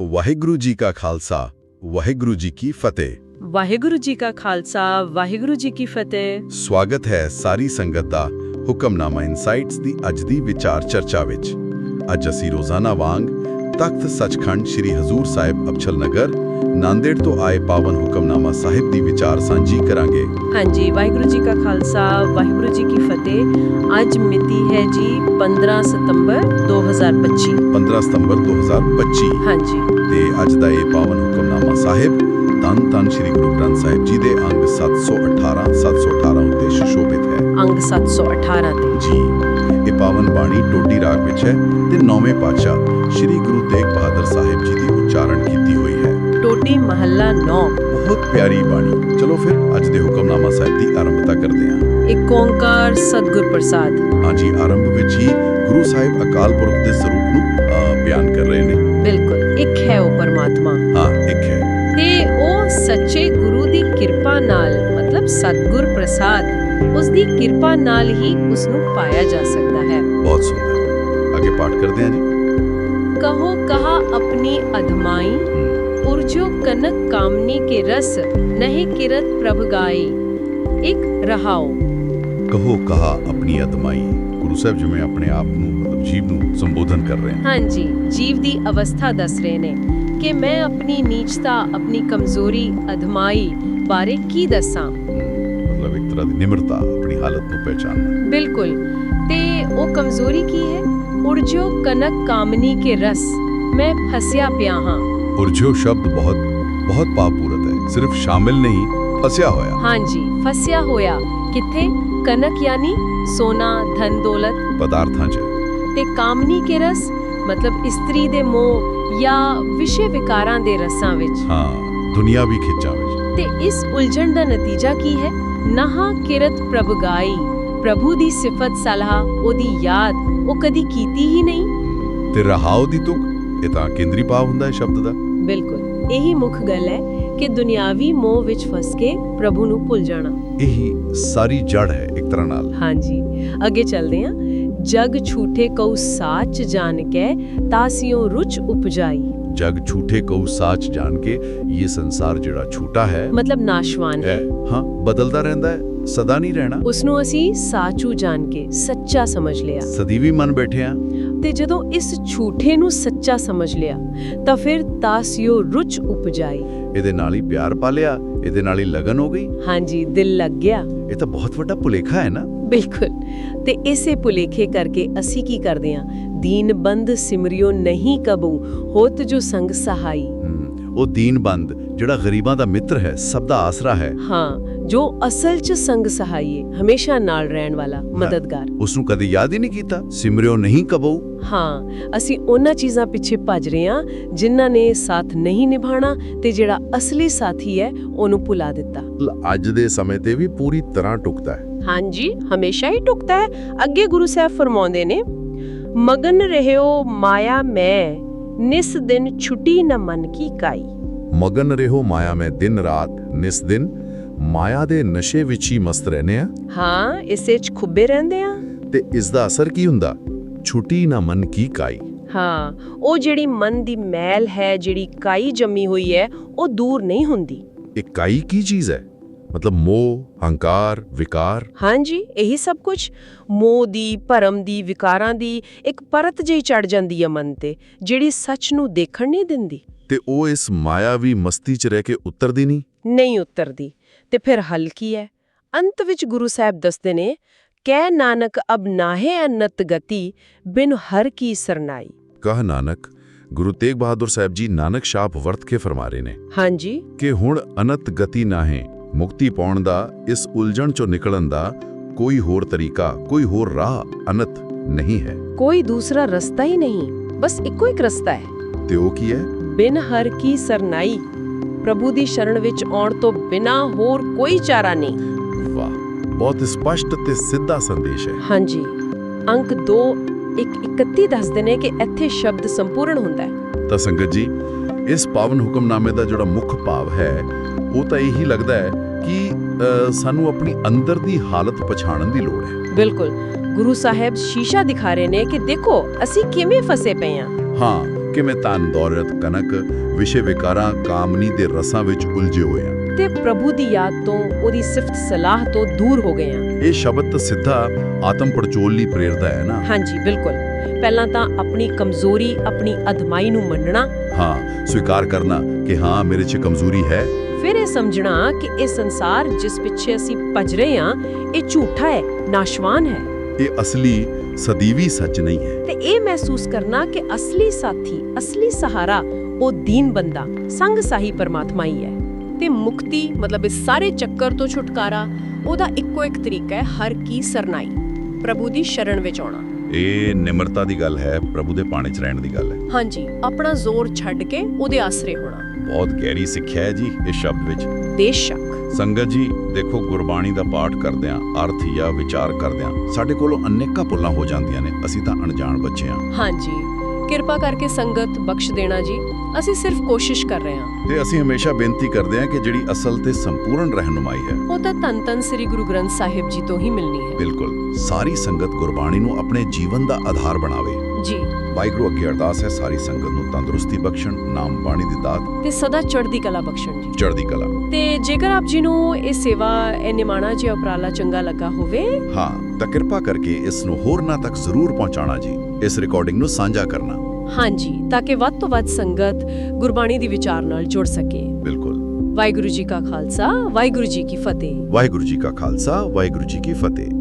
ਵਾਹਿਗੁਰੂ ਜੀ ਕਾ ਖਾਲਸਾ ਵਾਹਿਗੁਰੂ ਜੀ ਕੀ ਫਤਿਹ। ਵਾਹਿਗੁਰੂ ਜੀ ਕਾ ਖਾਲਸਾ ਵਾਹਿਗੁਰੂ ਜੀ ਕੀ ਫਤਿਹ। ਸਵਾਗਤ ਹੈ ਸਾਰੀ ਸੰਗਤ ਦਾ ਹੁਕਮਨਾਮਾ ਇਨਸਾਈਟਸ ਦੀ ਅੱਜ ਦੀ ਵਿਚਾਰ ਚਰਚਾ ਵਿੱਚ। ਅੱਜ ਅਸੀਂ ਰੋਜ਼ਾਨਾ ਵਾਂਗ ਤਖਤ ਸੱਚਖੰਡ ਸ੍ਰੀ ਹਜ਼ੂਰ ਸਾਹਿਬ ਅਬਚਲ ਨਗਰ ਨਾਂਦੇੜ ਤੋਂ ਆਏ ਪਾਵਨ ਹੁਕਮਨਾਮਾ ਸਾਹਿਬ ਦੀ ਵਿਚਾਰ ਸਾਂਝੀ ਕਰਾਂਗੇ। ਹਾਂਜੀ ਵਾਹਿਗੁਰੂ ਜੀ ਕਾ ਖਾਲਸਾ ਵਾਹਿਗੁਰੂ ਜੀ ਕੀ ਫਤਿਹ। ਅੱਜ ਮਿਤੀ ਹੈ ਜੀ 15 ਸਤੰਬਰ 2025 15 ਸਤੰਬਰ 2025 ਹਾਂਜੀ। ਤੇ ਅੱਜ ਦਾ ਇਹ ਪਾਵਨ ਹੁਕਮਨਾਮਾ ਸਾਹਿਬ ਤਨ ਤਨ ਸ੍ਰੀ ਗੁਰੂ ਗ੍ਰੰਥ ਸਾਹਿਬ ਜੀ ਦੇ ਅੰਗ 718 718 ਉੱਤੇ ਸੁਸ਼ੋਭਿਤ ਹੈ। ਅੰਗ 718 ਤੇ। ਜੀ ਇਹ ਪਾਵਨ ਬਾਣੀ ਟੋਟੀ ਰਾਗ ਵਿੱਚ ਹੈ ਤੇ ਨੌਵੇਂ ਪਾਤਸ਼ਾਹ ਸ੍ਰੀ ਗੁਰੂ ਤੇਗ ਬਹਾਦਰ ਸਾਹਿਬ ਜੀ ਦੀ ਉਚਾਰਨ ਕੀਤੀ ਹੋਈ ਟੋਡੀ ਮਹੱਲਾ 9 ਬਹੁਤ ਪਿਆਰੀ ਬਾਣੀ। ਚਲੋ ਫਿਰ ਅੱਜ ਦੇ ਹੁਕਮਨਾਮਾ ਸਾਹਿਬ ਦੀ ਆਰੰਭਤਾ ਕਰਦੇ ਹਾਂ। ਇੱਕ ਓੰਕਾਰ ਸਤਗੁਰ ਪ੍ਰਸਾਦ। ਹਾਂਜੀ ਆਰੰਭ ਵਿੱਚ ਹੀ ਗੁਰੂ ਸਾਹਿਬ ਅਕਾਲ ਪੁਰਖ ਦੇ ਸਰੂਪ ਨੂੰ ਬਿਆਨ ਕਰ ਰਹੇ ਨੇ। ਬਿਲਕੁਲ ਇੱਕ ਹੈ ਉਹ ਪਰਮਾਤਮਾ। ਹਾਂ ਇੱਕ ਹੈ। ਤੇ ਉਹ ਸੱਚੇ ਗੁਰੂ ਦੀ ਕਿਰਪਾ ਨਾਲ ਮਤਲਬ ਸਤਗੁਰ ਪ੍ਰਸਾਦ ਉਸ ਦੀ ਕਿਰਪਾ ਨਾਲ ਹੀ ਉਸ ਨੂੰ ਪਾਇਆ ਜਾ ਸਕਦਾ ਹੈ। ਬਹੁਤ ਸੁੰਦਰ। ਅੱਗੇ ਪਾਠ ਕਰਦੇ ਹਾਂ ਜੀ। ਕਹੋ ਕਹਾ ਆਪਣੀ ਅਧਮਾਈ ਉਰਜੋ ਕਨਕ ਕਾਮਨੀ ਕੇ ਰਸ ਨਹਿ ਕਿਰਤ ਪ੍ਰਭ ਗਾਈ ਇੱਕ ਰਹਾਓ ਕਹੋ ਕਹਾ ਆਪਣੀ ਆਤਮਾਈ ਗੁਰੂ ਸਾਹਿਬ ਜਿਵੇਂ ਆਪਣੇ ਆਪ ਨੂੰ ਮਤਲਬ ਜੀਵ ਨੂੰ ਸੰਬੋਧਨ ਕਰ ਰਹੇ ਹਨ। ਹਾਂਜੀ ਜੀਵ ਦੀ ਅਵਸਥਾ ਦੱਸ ਰਹੇ ਨੇ ਕਿ ਮੈਂ ਆਪਣੀ ਨੀਚਤਾ ਆਪਣੀ ਕਮਜ਼ੋਰੀ ਅਧਮਾਈ ਬਾਰੇ ਕੀ ਦੱਸਾਂ? ਮਤਲਬ ਇੱਕ ਤਰ੍ਹਾਂ ਦੀ ਨਿਮਰਤਾ ਆਪਣੀ ਹਾਲਤ ਨੂੰ ਪਹਿਚਾਨਣਾ ਬਿਲਕੁਲ। ਤੇ ਉਹ ਕਮਜ਼ੋਰੀ ਕੀ ਹੈ? ਉਰਜੋ ਕਨਕ ਕਾਮਨੀ ਕੇ ਰਸ। ਮੈਂ ਫਸਿਆ ਪਿਆ ਹਾਂ। ਉਰਜੋ ਸ਼ਬਦ ਬਹੁਤ ਬਹੁਤ ਪਾਪੂਰਤ ਹੈ। ਸਿਰਫ ਸ਼ਾਮਿਲ ਨਹੀਂ ਫਸਿਆ ਹੋਇਆ। ਹਾਂਜੀ ਫਸਿਆ ਹੋਇਆ। ਕਿੱਥੇ? ਕਨਕ ਯਾਨੀ ਸੋਨਾ ਧਨ ਦੌਲਤ। ਪਦਾਰਥਾਂ 'ਚ। ਤੇ ਕਾਮਨੀ ਕੇ ਰਸ? ਮਤਲਬ ਇਸਤਰੀ ਦੇ ਮੋਹ ਜਾਂ ਵਿਸ਼ੇ ਵਿਕਾਰਾਂ ਦੇ ਰਸਾਂ ਵਿੱਚ। ਹਾਂ ਦੁਨੀਆਵੀ ਖਿੱਚਾਂ ਵਿੱਚ। ਤੇ ਇਸ ਉਲਝਣ ਦਾ ਨਤੀਜਾ ਕੀ ਹੈ? ਨਹਾ ਕਿਰਤ ਪ੍ਰਭ ਗਾਈ। ਪ੍ਰਭੂ ਦੀ ਸਿਫਤ ਸਲਾਹ ਉਹਦੀ ਯਾਦ ਉਹ ਕਦੀ ਕੀਤੀ ਹੀ ਨਹੀਂ। ਤੇ ਰਹਾਉ ਦੀ ਤੁਕ ਇਹ ਤਾਂ ਕੇਂਦਰੀ ਭਾਵ ਹੁੰਦਾ ਹੈ ਸ਼ਬਦ ਦਾ। ਬਿਲਕੁਲ। ਇਹੀ ਮੁੱਖ ਗੱਲ ਹੈ ਕਿ ਦੁਨਿਆਵੀ ਮੋਹ ਵਿੱਚ ਫਸ ਕੇ ਪ੍ਰਭੂ ਨੂੰ ਭੁੱਲ ਜਾਣਾ। ਇਹੀ ਸਾਰੀ ਜੜ ਹੈ ਇੱਕ ਤਰ੍ਹਾਂ ਨਾਲ। ਹਾਂਜੀ। ਅੱਗੇ ਚੱਲਦੇ ਹਾਂ। ਜਗ ਛੂਠੇ ਕਉ ਸਾਚ ਜਾਣ ਕੇ ਤਾਸਿਓ ਰੁਚ ਉਪਜਾਈ। ਜਗ ਝੂਠੇ ਕਉ ਸਾਚ ਜਾਣ ਕੇ ਇਹ ਸੰਸਾਰ ਜਿਹੜਾ ਝੂਠਾ ਹੈ ਮਤਲਬ ਨਾਸ਼ਵਾਨ ਹੈ। ਹੈ। ਬਦਲਦਾ ਰਹਿੰਦਾ ਹੈ ਸਦਾ ਨਹੀਂ ਰਹਿਣਾ। ਉਸ ਨੂੰ ਅਸੀਂ ਸਾਚੂ ਜਾਣ ਕੇ ਸੱਚਾ ਸਮਝ ਲਿਆ। ਸਦੀ ਵੀ ਮਨ ਬੈਠੇ ਆ ਤੇ ਜਦੋਂ ਇਸ ਝੂਠੇ ਨੂੰ ਸੱਚਾ ਸਮਝ ਲਿਆ ਤਾਂ ਫਿਰ ਤਾਸਿਓ ਰੁਚ ਉਪਜਾਈ। ਇਹਦੇ ਨਾਲ ਹੀ ਪਿਆਰ ਪਾ ਲਿਆ ਇਹਦੇ ਨਾਲ ਹੀ ਲਗਨ ਹੋ ਗਈ। ਹਾਂਜੀ ਦਿਲ ਲੱਗ ਗਿਆ। ਇਹ ਤਾਂ ਬਹੁਤ ਵੱਡਾ ਭੁਲੇਖਾ ਹੈ ਨਾ? ਬਿਲਕੁਲ। ਤੇ ਇਸੇ ਭੁਲੇਖੇ ਕਰਕੇ ਅਸੀਂ ਕੀ ਕਰਦੇ ਹਾਂ? ਦੀਨ ਬੰਦ ਸਿਮਰਿਓ ਨਹੀਂ ਕਬੂ ਹੋਤ ਜੋ ਸੰਗ ਸਹਾਈ। ਉਹ ਦੀਨਬੰਦ ਜਿਹੜਾ ਗਰੀਬਾਂ ਦਾ ਮਿੱਤਰ ਹੈ ਸਭ ਦਾ ਆਸਰਾ ਹੈ। ਹਾਂ ਜੋ ਅਸਲ 'ਚ ਸੰਗ ਸਹਾਈਏ ਹਮੇਸ਼ਾ ਨਾਲ ਰਹਿਣ ਵਾਲਾ ਮਦਦਗਾਰ। ਉਸ ਨੂੰ ਕਦੇ ਯਾਦ ਹੀ ਨਹੀਂ ਕੀਤਾ? ਸਿਮਰਿਓ ਨਹੀਂ ਕਬੋ ਹਾਂ ਅਸੀਂ ਉਹਨਾਂ ਚੀਜ਼ਾਂ ਪਿੱਛੇ ਭੱਜ ਰਹੇ ਹਾਂ ਜਿਨ੍ਹਾਂ ਨੇ ਸਾਥ ਨਹੀਂ ਨਿਭਾਣਾ ਤੇ ਜਿਹੜਾ ਅਸਲੀ ਸਾਥੀ ਹੈ ਉਹਨੂੰ ਭੁਲਾ ਦਿੱਤਾ। ਅੱਜ ਦੇ ਸਮੇਂ ਤੇ ਵੀ ਪੂਰੀ ਤਰ੍ਹਾਂ ਟੁਕਦਾ ਹੈ। ਹਾਂਜੀ ਹਮੇਸ਼ਾ ਹੀ ਟੁਕਦਾ ਹੈ। ਅੱਗੇ ਗੁਰੂ ਸਾਹਿਬ ਫਰਮਾਉਂਦੇ ਨੇ ਮਗਨ ਰਹਿਓ ਮਾਇਆ ਮੈਂ ਨਿਸ ਦਿਨ ਛੁੱਟੀ ਨ ਮਨ ਕੀ ਕਾਈ। ਮਗਨ ਰਹੋ ਮਾਇਆ ਮੈਂ ਦਿਨ ਰਾਤ ਨਿਸ ਦਿਨ ਮਾਇਆ ਦੇ ਨਸ਼ੇ ਵਿੱਚ ਹੀ ਮਸਤ ਰਹਨੇ ਆ? ਹਾਂ ਇਸੇ 'ਚ ਖੁੱਬੇ ਰਹਿੰਦੇ ਆ। ਤੇ ਇਸ ਦਾ ਅਸਰ ਕੀ ਹੁੰਦਾ? ਛੁੱਟੀ ਨਾ ਮਨ ਕੀ ਕਾਈ? ਹਾਂ ਉਹ ਜਿਹੜੀ ਮਨ ਦੀ ਮੈਲ ਹੈ ਜਿਹੜੀ ਕਾਈ ਜੰਮੀ ਹੋਈ ਹੈ ਉਹ ਦੂਰ ਨਹੀਂ ਹੁੰਦੀ। ਇਹ ਕਾਈ ਕੀ ਚੀਜ਼ ਹੈ? ਮਤਲਬ ਮੋਹ ਹੰਕਾਰ ਵਿਕਾਰ? ਹਾਂਜੀ ਇਹੀ ਸਭ ਕੁਝ ਮੋਹ ਦੀ ਭਰਮ ਦੀ ਵਿਕਾਰਾਂ ਦੀ ਇੱਕ ਪਰਤ ਜਿਹੀ ਚੜ ਜਾਂਦੀ ਹੈ ਮਨ ਤੇ ਜਿਹੜੀ ਸੱਚ ਨੂੰ ਦੇਖਣ ਨਹੀਂ ਦਿੰਦੀ। ਤੇ ਉਹ ਇਸ ਮਾਇਆਵੀ ਮਸਤੀ 'ਚ ਰਹਿ ਕੇ ਉਤਰਦੀ ਨਹੀਂ? ਨਹੀਂ ਉਤਰਦੀ। ਤੇ ਫਿਰ ਹੱਲ ਕੀ ਹੈ ਅੰਤ ਵਿੱਚ ਗੁਰੂ ਸਾਹਿਬ ਦੱਸਦੇ ਨੇ ਕਹਿ ਨਾਨਕ ਅਬ ਨਾਹੇ ਅਨਤ ਗਤੀ ਬਿਨ ਹਰ ਕੀ ਸਰਨਾਈ। ਕਹ ਨਾਨਕ ਗੁਰੂ ਤੇਗ ਬਹਾਦਰ ਸਾਹਿਬ ਜੀ ਨਾਨਕ ਸ਼ਾਪ ਵਰਤ ਕੇ ਫਰਮਾ ਰਹੇ ਨੇ। ਹਾਂਜੀ। ਕਿ ਹੁਣ ਅਨੰਤ ਗਤੀ ਨਾ ਹੈ ਮੁਕਤੀ ਪਾਉਣ ਦਾ ਇਸ ਉਲਝਣ 'ਚੋਂ ਨਿਕਲਣ ਦਾ ਕੋਈ ਹੋਰ ਤਰੀਕਾ ਕੋਈ ਹੋਰ ਰਾਹ ਅਨੰਤ ਨਹੀਂ ਹੈ। ਕੋਈ ਦੂਸਰਾ ਰਸਤਾ ਹੀ ਨਹੀਂ ਬਸ ਇੱਕੋ ਇੱਕ ਰਸਤਾ ਹੈ। ਤੇ ਉਹ ਕੀ ਹੈ? ਬਿਨ ਹਰ ਕੀ ਸਰਨਾਈ। ਪ੍ਰਭੂ ਦੀ ਸ਼ਰਣ ਵਿੱਚ ਆਉਣ ਤੋਂ ਬਿਨਾ ਹੋਰ ਕੋਈ ਚਾਰਾ ਨਹੀਂ। ਵਾਹ ਬਹੁਤ ਸਪਸ਼ਟ ਤੇ ਸਿੱਧਾ ਸੰਦੇਸ਼ ਹੈ। ਹਾਂਜੀ। ਅੰਕ 2 ਇੱਕ 31 ਦੱਸਦੇ ਨੇ ਕਿ ਇੱਥੇ ਸ਼ਬਦ ਸੰਪੂਰਨ ਹੁੰਦਾ ਹੈ। ਤਾਂ ਸੰਗਤ ਜੀ ਇਸ ਪਾਵਨ ਹੁਕਮਨਾਮੇ ਦਾ ਜਿਹੜਾ ਮੁੱਖ ਭਾਵ ਹੈ ਉਹ ਤਾਂ ਇਹੀ ਲੱਗਦਾ ਹੈ ਕਿ ਸਾਨੂੰ ਆਪਣੀ ਅੰਦਰ ਦੀ ਹਾਲਤ ਪਛਾਣਨ ਦੀ ਲੋੜ ਹੈ। ਬਿਲਕੁਲ। ਗੁਰੂ ਸਾਹਿਬ ਸ਼ੀਸ਼ਾ ਦਿਖਾ ਰਹੇ ਨੇ ਕਿ ਦੇਖੋ ਅਸੀਂ ਕਿਵੇਂ ਫਸੇ ਪਏ ਹਾਂ। ਹਾਂ ਕਿਵੇਂ ਤਨ ਦੌਲਤ ਕਨਕ ਵਿਸ਼ੇ ਵਿਕਾਰਾਂ ਕਾਮਨੀ ਦੇ ਰਸਾਂ ਵਿੱਚ ਉਲਝੇ ਹੋਏ ਆ ਤੇ ਪ੍ਰਭੂ ਦੀ ਯਾਦ ਤੋਂ ਉਹਦੀ ਸਿਫਤ ਸਲਾਹ ਤੋਂ ਦੂਰ ਹੋ ਗਏ ਹਾਂ। ਇਹ ਸ਼ਬਦ ਤਾਂ ਸਿੱਧਾ ਆਤਮ ਪੜਚੋਲ ਲਈ ਪ੍ਰੇਰਦਾ ਹੈ ਨਾ। ਹਾਂਜੀ ਬਿਲਕੁਲ। ਪਹਿਲਾਂ ਤਾਂ ਆਪਣੀ ਕਮਜ਼ੋਰੀ ਆਪਣੀ ਅਧਮਾਈ ਨੂੰ ਮੰਨਣਾ। ਹਾਂ ਸਵੀਕਾਰ ਕਰਨਾ ਕਿ ਹਾਂ ਮੇਰੇ 'ਚ ਕਮਜ਼ੋਰੀ ਹੈ। ਫਿਰ ਇਹ ਸਮਝਣਾ ਕਿ ਇਹ ਸੰਸਾਰ ਜਿਸ ਪਿੱਛੇ ਅਸੀਂ ਭੱਜ ਰਹੇ ਹਾਂ ਇਹ ਝੂਠਾ ਹੈ ਨਾਸ਼ਵਾਨ ਹੈ। ਇਹ ਅਸਲੀ ਸਦੀਵੀ ਸੱਚ ਨਹੀਂ ਹੈ। ਤੇ ਇਹ ਮਹਿਸੂਸ ਕਰਨਾ ਕਿ ਅਸਲੀ ਸਾਥੀ ਅਸਲੀ ਸਹਾਰਾ ਉਹ ਦੀਨ ਬੰਦਾ ਸੰਗ ਸਾਹੀ ਪਰਮਾਤਮਾ ਹੀ ਹੈ। ਤੇ ਮੁਕਤੀ ਮਤਲਬ ਇਸ ਸਾਰੇ ਚੱਕਰ ਤੋਂ ਛੁਟਕਾਰਾ ਉਹਦਾ ਇੱਕੋ ਇੱਕ ਤਰੀਕਾ ਹੈ ਹਰ ਕੀ ਸਰਨਾਈ। ਪ੍ਰਭੂ ਦੀ ਸ਼ਰਨ ਵਿੱਚ ਆਉਣਾ। ਇਹ ਨਿਮਰਤਾ ਦੀ ਗੱਲ ਹੈ ਪ੍ਰਭੂ ਦੇ ਪਾਣੀ 'ਚ ਰਹਿਣ ਦੀ ਗੱਲ ਹੈ। ਹਾਂਜੀ ਆਪਣਾ ਜ਼ੋਰ ਛੱਡ ਕੇ ਉਹਦੇ ਆਸਰੇ ਹੋਣਾ। ਬਹੁਤ ਗਹਿਰੀ ਸਿੱਖਿਆ ਹੈ ਜੀ ਇਸ ਸ਼ਬਦ ਵਿੱਚ। ਬੇਸ਼ੱਕ ਸੰਗਤ ਜੀ ਦੇਖੋ ਗੁਰਬਾਣੀ ਦਾ ਪਾਠ ਕਰਦਿਆਂ ਅਰਥ ਜਾਂ ਵਿਚਾਰ ਕਰਦਿਆਂ ਸਾਡੇ ਕੋਲੋਂ ਅਨੇਕਾਂ ਭੁੱਲਾਂ ਹੋ ਜਾਂਦੀਆਂ ਨੇ ਅਸੀਂ ਤਾਂ ਅਣਜਾਣ ਬੱਚੇ ਹਾਂ ਹਾਂਜੀ ਕਿਰਪਾ ਕਰਕੇ ਸੰਗਤ ਬਖਸ਼ ਦੇਣਾ ਜੀ ਅਸੀਂ ਸਿਰਫ ਕੋਸ਼ਿਸ਼ ਕਰ ਰਹੇ ਹਾਂ ਤੇ ਅਸੀਂ ਹਮੇਸ਼ਾ ਬੇਨਤੀ ਕਰਦੇ ਹਾਂ ਕਿ ਜਿਹੜੀ ਅਸਲ ਤੇ ਸੰਪੂਰਨ ਰਹਿਨੁਮਾਈ ਹੈ ਉਹ ਤਾਂ ਧੰਨ ਧੰਨ ਸ੍ਰੀ ਗੁਰੂ ਗ੍ਰੰਥ ਸਾਹਿਬ ਜੀ ਤੋਂ ਹੀ ਮਿਲਣੀ ਹੈ। ਬਿਲਕੁਲ ਸਾਰੀ ਸੰਗਤ ਗੁਰਬਾਣੀ ਨੂੰ ਆਪਣੇ ਜੀਵਨ ਦਾ ਆਧਾਰ ਬਣਾਵੇ। ਜੀ। ਵਾਹਿਗੁਰੂ ਅੱਗੇ ਅਰਦਾਸ ਹੈ ਸਾਰੀ ਸੰਗਤ ਨੂੰ ਤੰਦਰੁਸਤੀ ਬਖਸ਼ਣ ਨਾਮ ਬਾਣੀ ਦੀ ਦਾਤ ਤੇ ਸਦਾ ਚੜ੍ਹਦੀ ਕਲਾ ਬਖਸ਼ਣ ਜੀ। ਚੜ੍ਹਦੀ ਕਲਾ। ਤੇ ਜੇਕਰ ਆਪ ਜੀ ਨੂੰ ਇਹ ਸੇਵਾ ਇਹ ਨਿਮਾਣਾ ਜਿਹਾ ਉਪਰਾਲਾ ਚੰਗਾ ਲੱਗਾ ਹੋਵੇ। ਹਾਂ ਤਾਂ ਕਿਰਪਾ ਕਰਕੇ ਇਸ ਨੂੰ ਹੋਰਨਾਂ ਤੱਕ ਜ਼ਰੂਰ ਪਹੁੰਚਾਉਣਾ ਜੀ। ਇਸ ਰਿਕਾਰਡਿੰਗ ਨੂੰ ਸਾਂਝਾ ਕਰਨਾ। ਹਾਂਜੀ ਤਾਂ ਕਿ ਵੱਧ ਤੋਂ ਵੱਧ ਸੰਗਤ ਗੁਰਬਾਣੀ ਦੀ ਵਿਚਾਰ ਨਾਲ ਜੁੜ ਸਕੇ। ਬਿਲਕੁਲ। ਵਾਹਿਗੁਰੂ ਜੀ ਕਾ ਖਾਲਸਾ ਵਾਹਿਗੁਰੂ ਜੀ ਕੀ ਫਤਿਹ। ਵਾਹਿਗੁਰੂ ਜੀ ਕਾ ਖਾਲਸਾ ਵਾਹਿਗੁਰੂ ਜੀ ਕੀ ਫਤਿਹ।